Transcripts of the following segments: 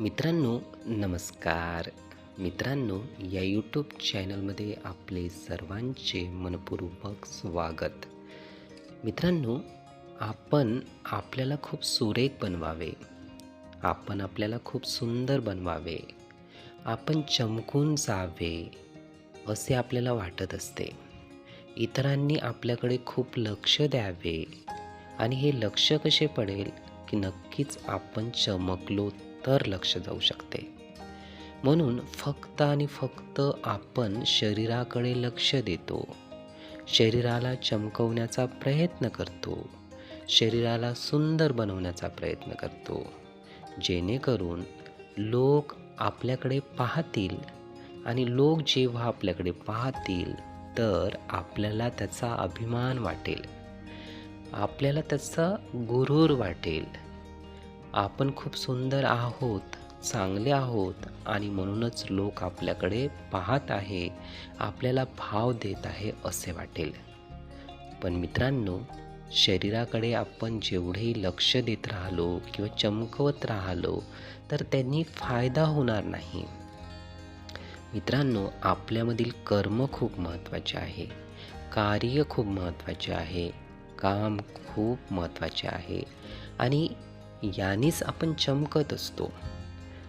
मित्रांनो नमस्कार. मित्रांनो या यूट्यूब चॅनलमध्ये आपले सर्वांचे मनपूर्वक स्वागत. मित्रांनो आपण आपल्याला खूप सुरेख बनवावे. आपण आपल्याला खूप सुंदर बनवावे. आपण चमकून जावे असे आपल्याला वाटत असते. इतरांनी आपल्याकडे खूप लक्ष द्यावे. आणि हे लक्ष कसे पडेल की नक्कीच आपण चमकलो तर लक्ष जाऊ शकते. म्हणून फक्त आणि फक्त आपण शरीराकडे लक्ष देतो. शरीराला चमकवण्याचा प्रयत्न करतो. शरीराला सुंदर बनवण्याचा प्रयत्न करतो. जेणेकरून लोक आपल्याकडे पाहतील आणि लोक जेव्हा आपल्याकडे पाहतील तर आपल्याला त्याचा अभिमान वाटेल. आपल्याला त्याचा गुरूर वाटेल. आपण खूप सुंदर आहोत चांगले आहोत आणि म्हणूनच लोक आपल्याकडे पाहत आहे आपल्याला भाव देत आहे असे वाटेल. पण मित्रांनो शरीराकडे आपण जेवढे लक्ष देत राहिलो किंवा चमकवत राहिलो तर त्यांनी फायदा होणार नाही. मित्रांनो आपल्यामधील कर्म खूप महत्त्वाचे आहे कार्य खूप महत्त्वाचे आहे काम खूप महत्त्वाचे आहे आणि यानेच आपण चमकत असतो.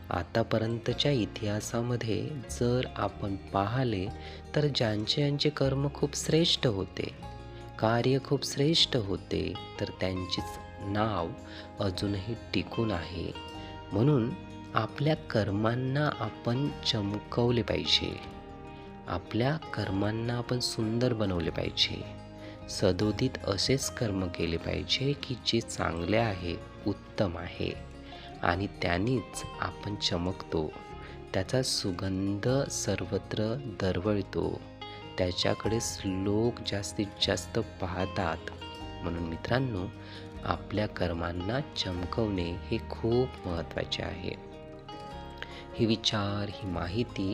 आतापर्यंतच्या इतिहासामध्ये जर आपण पाहिले तर ज्यांचे यांचे कर्म खूप श्रेष्ठ होते कार्य खूप श्रेष्ठ होते तर त्यांचेच नाव अजूनही टिकून आहे. म्हणून आपल्या कर्मांना आपण चमकवले पाहिजे. आपल्या कर्मांना आपण सुंदर बनवले पाहिजे. सदोदित असेच कर्म केले पाहिजे की जे चांगले आहे उत्तम आहे. आणि त्यानेच आपण चमकतो. त्याचा सुगंध सर्वत्र दरवळतो. त्याच्याकडेच लोक जास्तीत जास्त पाहतात. म्हणून मित्रांनो आपल्या कर्मांना चमकवणे हे खूप महत्त्वाचे आहे. हे विचार ही माहिती